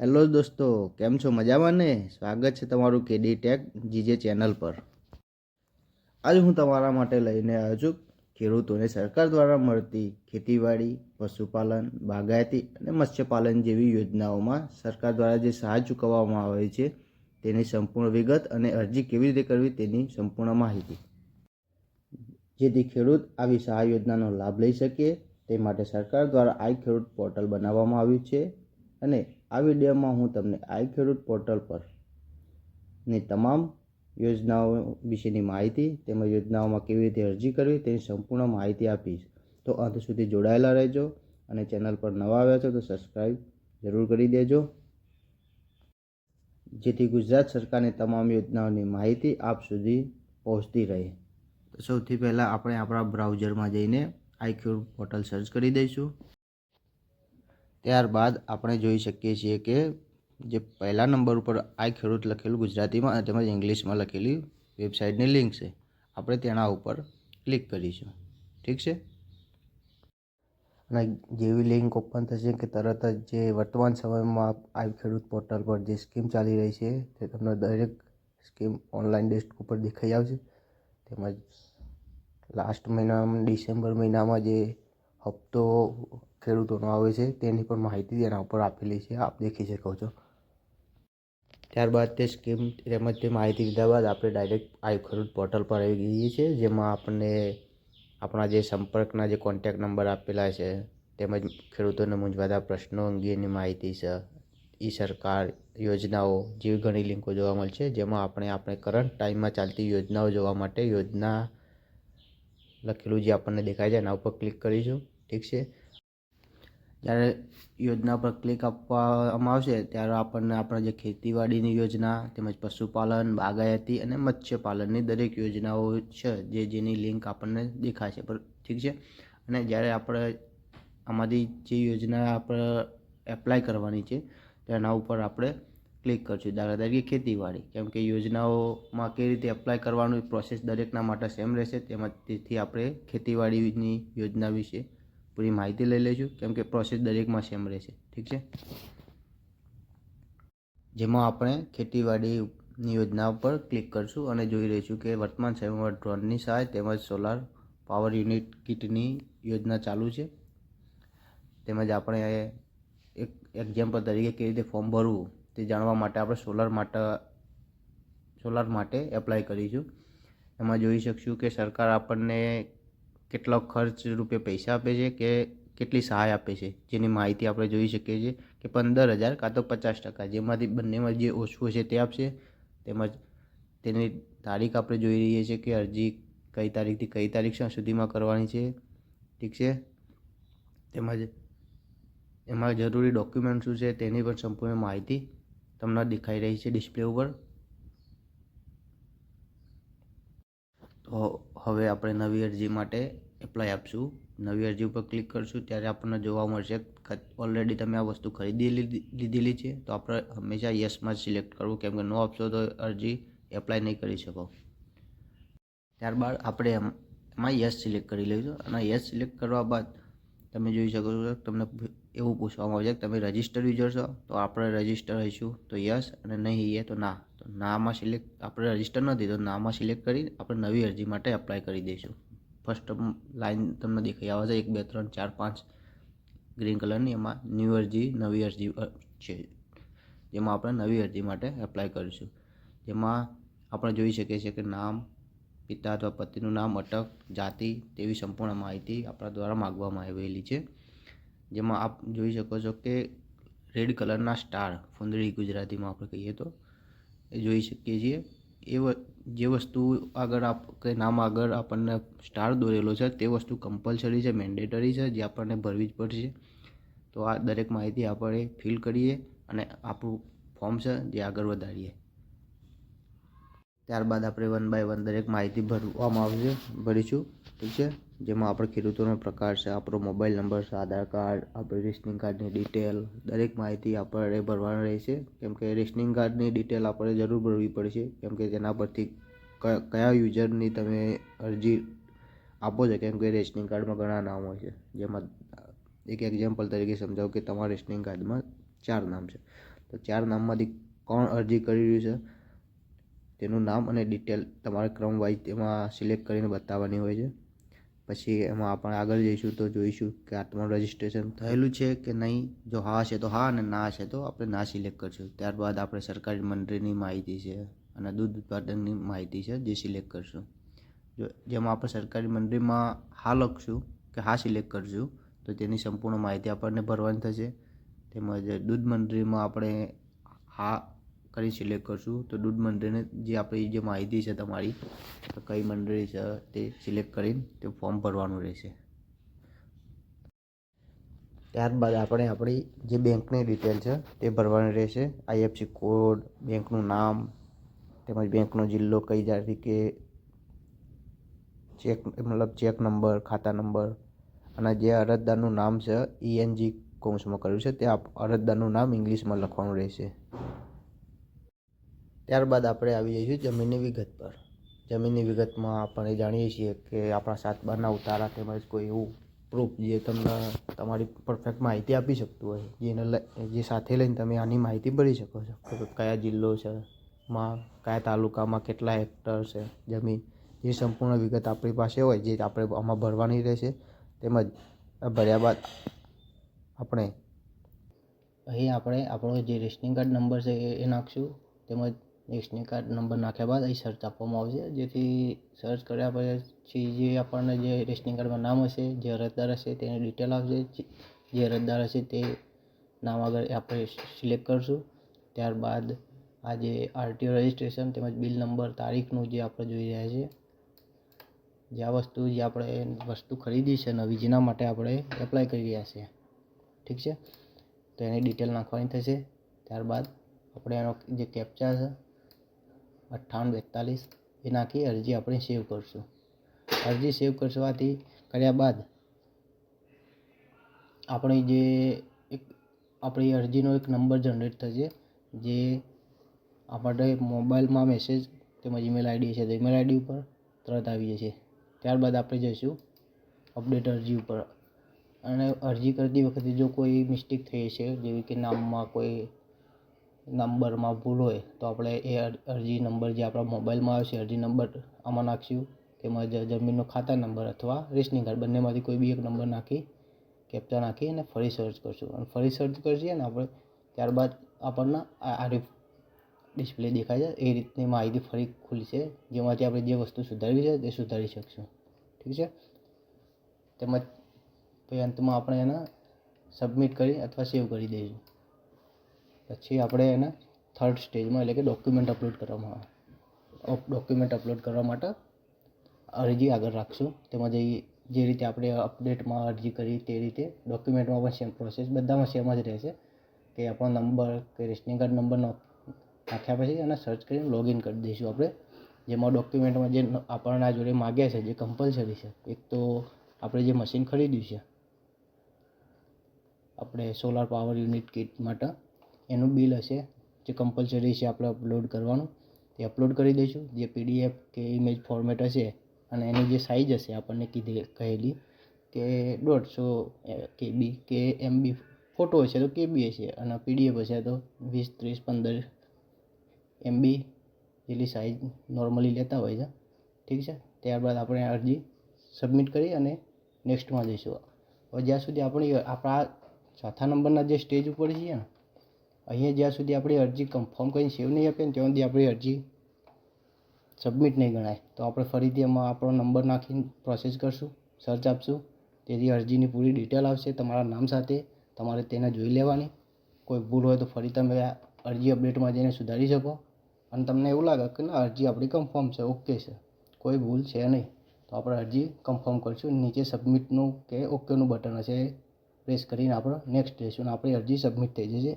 Hello દોસ્તો, કેમ છો? મજામાં ને? સ્વાગત છે તમારું કેડી ટેક જીજે ચેનલ પર. આજે હું તમારા માટે લઈને આવ્યો છું ખેડૂતોને સરકાર દ્વારા મળતી ખેતીવાડી, પશુપાલન, બાગાયતી અને મત્સ્યપાલન જેવી યોજનાઓમાં સરકાર દ્વારા જે સહાય ચૂકવવામાં આવે છે, તેની સંપૂર્ણ વિગત અને અરજી કેવી રીતે કરવી તેની સંપૂર્ણ માહિતી. જેથી ખેડૂત આવી સહાય યોજનાનો લાભ લઈ શકે તે માટે સરકાર દ્વારા આઈ ખેડૂત પોર્ટલ બનાવવામાં આવ્યું છે. અને આ વિડીયોમાં હું તમને આઈ ખેડૂત પોર્ટલ પરની તમામ યોજનાઓ વિશેની માહિતી તેમજ યોજનાઓમાં કેવી રીતે અરજી કરવી તેની સંપૂર્ણ માહિતી આપીશ. તો અંત સુધી જોડાયેલા રહેજો અને ચેનલ પર નવા આવ્યા છો તો સબસ્ક્રાઈબ જરૂર કરી દેજો. જેથી ગુજરાત સરકારની તમામ યોજનાઓની માહિતી આપ સુધી પહોંચતી રહે. સૌથી પહેલાં આપણે આપણા બ્રાઉઝરમાં જઈને આઈક્યુ પોર્ટલ સર્ચ કરી દઈશું. ત્યારબાદ આપણે જોઈ શકીએ છીએ કે જે પહેલા નંબર ઉપર આઈ ખેડૂત લખેલું ગુજરાતીમાં અને તેમજ ઇંગ્લિશમાં લખેલી વેબસાઇટની લિંક છે. આપણે તેના ઉપર ક્લિક કરીશું. ઠીક છે? અને જેવી લિંક ઓપન થશે કે તરત જ જે વર્તમાન સમયમાં આઈ ખેડૂત પોર્ટલ પર જે સ્કીમ ચાલી રહી છે તે તમને દરેક સ્કીમ ઓનલાઈન ડેસ્ક ઉપર દેખાઈ આવશે. તેમજ લાસ્ટ મહિનામાં ડિસેમ્બર મહિનામાં જે હપ્તો ખેડૂતોનો આવે છે, તેની પણ માહિતી તેના ઉપર આપેલી છે. આપ દેખી શકો છો. ત્યારબાદ તે સ્કીમ તેમજ તે માહિતી લીધા બાદ આપણે ડાયરેક્ટ આયુ ખેડૂત પોર્ટલ પર આવી ગઈએ છીએ, જેમાં આપણને આપણા જે સંપર્કના જે કોન્ટેક નંબર આપેલા છે, તેમજ ખેડૂતોને મૂંઝવાતા પ્રશ્નો અંગેની માહિતી છે ઈ સરકાર યોજનાઓ જેવી ઘણી લિંકો જોવા મળશે જેમાં આપણે આપણે કરંટ ટાઈમમાં ચાલતી યોજનાઓ જોવા માટે યોજના લખેલું જે આપણને દેખાય છે, એના ઉપર ક્લિક કરીશું. ઠીક છે? જ્યારે યોજના પર ક્લિક આપવામાં આવશે, ત્યારે આપણને આપણા જે ખેતીવાડીની યોજના, તેમજ પશુપાલન, બાગાયતી અને મત્સ્યપાલનની દરેક યોજનાઓ છે, જે જેની લિંક આપણને દેખાશે. પર ઠીક છે? અને જ્યારે આપણે આમાંથી જે યોજના આપણે એપ્લાય કરવાની છે, તેના ઉપર આપણે ક્લિક કરશું. દાખલા તરીકે ખેતીવાડી. કેમ કે યોજનાઓમાં કેવી રીતે એપ્લાય કરવાનું પ્રોસેસ દરેકના માટે સેમ રહેશે. તેમજ તેથી આપણે ખેતીવાડીની યોજના વિશે પૂરી માહિતી લઈ લઈશું કેમ કે પ્રોસેસ દરેકમાં સેમ રહેશે. ઠીક છે? જેમાં આપણે ખેતીવાડીની યોજના પર ક્લિક કરશું અને જોઈ રહીશું કે વર્તમાન સમયમાં ડ્રોનની સહાય તેમજ સોલાર પાવર યુનિટ કિટની યોજના ચાલુ છે. તેમજ આપણે એક એક્ઝામ્પલ તરીકે કેવી રીતે ફોર્મ ભરવું તે જાણવા માટે આપણે સોલાર માટે સોલાર માટે એપ્લાય કરીશું. એમાં જોઈ શકશું કે સરકાર આપણને કેટલો ખર્ચ રૂપે પૈસા આપે છે કે કેટલી સહાય આપે છે? જેની માહિતી આપણે જોઈ શકીએ છીએ કે પંદર હજાર કાં તો પચાસ ટકા. જેમાંથી બંનેમાં જે ઓછું હશે તે આપશે. તેમજ તેની તારીખ આપણે જોઈ રહીએ છીએ કે અરજી કઈ તારીખથી કઈ તારીખ સુધીમાં કરવાની છે. ઠીક છે? તેમજ એમાં જરૂરી ડોક્યુમેન્ટ શું છે તેની પણ સંપૂર્ણ માહિતી તમને દેખાઈ રહી છે ડિસ્પ્લે ઉપર. તો હવે આપણે નવી અરજી માટે એપ્લાય આપશું. નવી અરજી ઉપર ક્લિક કરશું ત્યારે આપણને જોવા મળશે ઓલરેડી તમે આ વસ્તુ ખરીદી લીધેલી છે. તો આપણે હંમેશા યસમાં જ સિલેક્ટ કરવું. કેમ કે નો આપશો તો અરજી એપ્લાય નહીં કરી શકો. ત્યારબાદ આપણે એમાં યસ સિલેક્ટ કરી લઈશું. અને યસ સિલેક્ટ કરવા બાદ તમે જોઈ શકો છો તમને એવું પૂછવામાં આવશે કે તમે રજિસ્ટર યુઝર છો. તો આપણે રજિસ્ટર હઈશું. તો યસ અને નહીં એ તો ના. નામાં સિલેક્ટ આપણે રજિસ્ટર નથી, તો નામાં સિલેક્ટ કરી આપણે નવી અરજી માટે એપ્લાય કરી દઈશું. ફર્સ્ટ લાઈન તમને દેખાઈ આવે છે, એક, બે, ત્રણ, ચાર, પાંચ ગ્રીન કલરની એમાં ન્યૂ અરજી, નવી અરજી છે. જેમાં આપણે નવી અરજી માટે એપ્લાય કરીશું. જેમાં આપણે જોઈ શકીએ છીએ કે નામ, પિતા અથવા પતિનું નામ, અટક, જાતિ તેવી સંપૂર્ણ માહિતી આપણા દ્વારા માગવામાં આવેલી છે. જેમાં આપ જોઈ શકો છો કે રેડ કલરના સ્ટાર ફુંદડી ગુજરાતીમાં આપણે કહીએ તો એ જોઈ શકીએ છીએ. એ જે વસ્તુ આગળ આપ, કે નામ આગળ આપણને સ્ટાર દોરેલો છે, તે વસ્તુ કમ્પલસરી છે મેન્ડેટરી છે, જે આપણને ભરવી જ પડશે. તો આ દરેક માહિતી આપણે ફિલ કરીએ અને આપણું ફોર્મ છે, જે આગળ વધારીએ. ત્યારબાદ આપણે વન બાય વન દરેક માહિતી ભરવામાં આવશે, ભરીશું. ઠીક છે? જેમાં આપણે ખેડૂતોનો પ્રકાર છે, આપણો મોબાઈલ નંબર છે, આધાર કાર્ડ, આપણે રેશનિંગ કાર્ડની ડિટેલ, દરેક માહિતી આપણે ભરવાની રહેશે કેમ કે રેશનિંગ કાર્ડની ડિટેલ આપણે જરૂર ભરવી પડશે. કેમ કે તેના પરથી કયા યુઝરની તમે અરજી આપો છો, કેમ કે રેશનિંગ કાર્ડમાં ઘણા નામ હોય છે. જેમાં એક એક્ઝામ્પલ તરીકે સમજાવું કે તમારા રેશનિંગ કાર્ડમાં ચાર નામ છે. તો ચાર નામમાંથી કોણ અરજી કરી રહ્યું છે? તેનું નામ અને ડિટેલ તમારે ક્રમવાઇઝ તેમાં સિલેક્ટ કરીને બતાવવાની હોય છે. પછી એમાં આપણે આગળ જઈશું તો જોઈશું કે આ તમારું રજિસ્ટ્રેશન થયેલું છે કે નહીં. જો હા છે તો હા અને ના છે તો આપણે ના સિલેક્ટ કરશું. ત્યારબાદ આપણે સરકારી મંડળીની માહિતી છે અને દૂધ ઉત્પાદનની માહિતી છે જે સિલેક્ટ કરશું. જો જેમાં આપણે સરકારી મંડળીમાં હા લખશું કે હા સિલેક્ટ કરશું તો તેની સંપૂર્ણ માહિતી આપણને ભરવાની થશે. તેમજ દૂધ મંડળીમાં આપણે હા કરી સિલેક્ટ કરશું. તો દૂધ મંડળીને જે આપણી જે માહિતી છે તમારી કઈ મંડળી છે તે સિલેક્ટ કરીને તે ફોર્મ ભરવાનું રહેશે. ત્યારબાદ આપણે આપણી જે બેંકની ડિટેલ છે તે ભરવાની રહેશે. આઈએફસી કોડ બેંકનું નામ, તેમજ બેંકનો જિલ્લો કઈ તારીખે ચેક મતલબ ચેક નંબર ખાતા નંબર અને જે અરજદારનું નામ છે ઈએનજી કૌંસમાં કર્યું છે તે અરજદારનું નામ ઇંગ્લિશમાં લખવાનું રહેશે. ત્યારબાદ આપણે આવી જઈશું જમીનની વિગત પર. જમીનની વિગતમાં આપણે જાણીએ છીએ કે આપણા સાત બારના ઉતારા તેમજ કોઈ એવું પ્રૂફ જે તમને તમારી પરફેક્ટ માહિતી આપી શકતું હોય, જેને લઈ, જે સાથે લઈને તમે આની માહિતી ભરી શકો છો. કે કયા જિલ્લો છે, માં, કયા તાલુકામાં કેટલા હેક્ટર છે જમીન, જે સંપૂર્ણ વિગત આપણી પાસે હોય, જે આપણે આમાં ભરવાની રહેશે. તેમજ ભર્યા બાદ આપણે, અહીં આપણે આપણો જે રેશનિંગ કાર્ડ નંબર છે એ નાખશું. તેમજ રેશનિંગ કાર્ડ નંબર નાખ્યા બાદ અહીં સર્ચ આપવામાં આવશે. જેથી સર્ચ કર્યા પછી જે આપણને જે રેશનિંગ કાર્ડમાં નામ હશે, જે અરજદાર હશે, તેની ડિટેલ આવશે. જે- અરજદાર હશે તે નામ આગળ આપણે સિલેક્ટ કરશું. ત્યારબાદ આ જે આરટીઓ રજિસ્ટ્રેશન તેમજ બિલ નંબર તારીખનું જે આપણે જોઈ રહ્યા છીએ. જે આ વસ્તુ જે આપણે વસ્તુ ખરીદી છે નવી, જેના માટે આપણે એપ્લાય કરી રહ્યા છીએ. ઠીક છે? તો એની ડિટેલ નાખવાની થશે. ત્યારબાદ આપણે એનો જે કેપ્ચા છે અઠ્ઠાવન બેતાલીસ એ નાખી અરજી આપણે સેવ કરશું. અરજી સેવ કરવાથી કર્યા બાદ આપણી જે એક, આપણી અરજીનો એક નંબર જનરેટ થશે, જે આપણે મોબાઈલમાં મેસેજ તેમજ ઈમેલ આઈડી છે. તો ઈમેલ આઈડી ઉપર તરત આવી જશે. ત્યારબાદ આપણે જઈશું અપડેટ અરજી ઉપર. અને અરજી કરતી વખતે જો કોઈ મિસ્ટેક થઈ છે જેવી કે નામમાં કોઈ નંબરમાં ભૂલ હોય તો આપણે એ અરજી નંબર જે આપણા મોબાઈલમાં આવે છે અરજી નંબર આમાં નાખશું તેમજ જમીનનો ખાતા નંબર અથવા રેશનિંગ કાર્ડ બંનેમાંથી કોઈ બી એક નંબર નાખી કેપ્ચા નાખી અને ફરી સર્ચ કરશું. અને ફરી સર્ચ કરીએ ને આપણે ત્યારબાદ આપણને આ ડિસ્પ્લે દેખાય છે. એ રીતની માહિતી ફરી ખુલી છે. જેમાંથી આપણે જે વસ્તુ સુધારવી છે તે સુધારી શકશું. ઠીક છે? તેમજ પછી અંતમાં આપણે એને સબમિટ કરી અથવા સેવ કરી દઈશું. પછી આપણે એને થર્ડ સ્ટેજમાં એટલે કે ડોક્યુમેન્ટ અપલોડ કરવામાં આવે. ડોક્યુમેન્ટ અપલોડ કરવા માટે અરજી આગળ રાખશું. તેમજ એ જે રીતે આપણે અપડેટમાં અરજી કરી તે રીતે ડોક્યુમેન્ટમાં પણ સેમ પ્રોસેસ બધામાં સેમ જ રહેશે. કે આપણો નંબર કે રેશનિંગ કાર્ડ નંબર નાખ્યા પછી એને સર્ચ કરીને લોગિન કરી દઈશું આપણે. જેમાં ડોક્યુમેન્ટમાં જે આપણના જોડે માગ્યા છે, જે કમ્પલસરી છે, એક તો આપણે જે મશીન ખરીદ્યું છે, આપણે સોલાર પાવર યુનિટ કિટ માટે એનું બિલ હશે, જે કમ્પલસરી છે આપણે અપલોડ કરવાનું, તે અપલોડ કરી દઈશું. જે પીડીએફ કે ઇમેજ ફોર્મેટ હશે અને એની જે સાઇઝ હશે આપણને કીધી, કહેલી કે દોઢસો કેબી કે એમબી ફોટો હશે તો કેબી હશે અને પીડીએફ હશે તો વીસ, ત્રીસ, પંદર એમબી જેટલી સાઇઝ નોર્મલી લેતા હોય છે. ઠીક છે? ત્યારબાદ આપણે અરજી સબમિટ કરી અને નેક્સ્ટમાં જઈશું. હવે જ્યાં સુધી આપણી, આપણા ચોથા નંબરના જે સ્ટેજ ઉપર છીએ ને અહીંયા જ્યાં સુધી આપણી અરજી કન્ફર્મ કરીને સેવ નહીં આપીએ ને ત્યાં સુધી આપણી અરજી સબમિટ નહીં ગણાય. તો આપણે ફરીથી એમાં આપણો નંબર નાખીને પ્રોસેસ કરશું સર્ચ આપશું. તેથી અરજીની પૂરી ડિટેલ આવશે તમારા નામ સાથે, તમારે તેને જોઈ લેવાની. કોઈ ભૂલ હોય તો ફરી તમે અરજી અપડેટમાં જઈને સુધારી શકો. અને તમને એવું લાગે કે ના, અરજી આપણી કન્ફર્મ છે ઓકે છે. કોઈ ભૂલ છે નહીં. તો આપણે અરજી કન્ફર્મ કરીશું. નીચે સબમિટનું કે ઓકેનું બટન હશે પ્રેસ કરીને આપણે નેક્સ્ટ જઈશું અને આપણી અરજી સબમિટ થઈ જશે.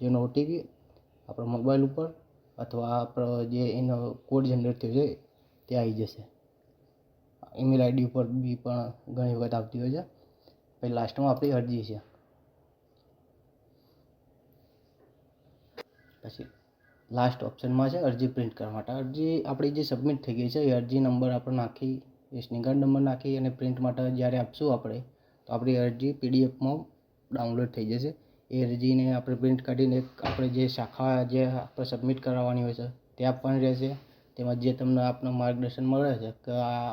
જેનો ઓટીપી આપણા મોબાઈલ ઉપર અથવા આપણો જે એનો કોડ જનરેટ થયો છે તે આવી જશે. ઈમેલ આઈડી ઉપર બી પણ ઘણી વખત આવતી હોય છે. પછી લાસ્ટમાં આપણી અરજી છે. પછી લાસ્ટ ઓપ્શનમાં છે અરજી પ્રિન્ટ કરવા માટે. અરજી આપણી જે સબમિટ થઈ ગઈ છે એ અરજી નંબર આપણે નાખી, રેશનિંગ કાર્ડ નંબર નાખી અને પ્રિન્ટ માટે જ્યારે આપશું આપણે, તો આપણી અરજી પીડીએફમાં ડાઉનલોડ થઈ જશે. એ અરજીને આપણે પ્રિન્ટ કાઢીને આપણે જે શાખા જે આપણે સબમિટ કરાવવાની હોય છે તે પણ રહેશે. તેમજ જે તમને આપનું માર્ગદર્શન મળે છે, કે આ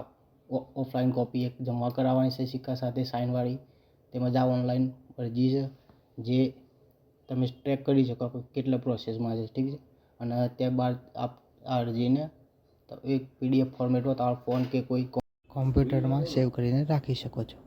ઓફલાઈન કોપી એક જમા કરાવવાની છે સિક્કા સાથે સાઇનવાળી તેમજ આ ઓનલાઈન અરજી છે, જે તમે ટ્રેક કરી શકો કે કેટલા પ્રોસેસમાં છે, ઠીક છે? અને ત્યારબાદ આપ આ અરજીને એક પીડીએફ ફોર્મેટમાં તમારા ફોન કે કોઈ કોમ્પ્યુટરમાં સેવ કરીને રાખી શકો છો.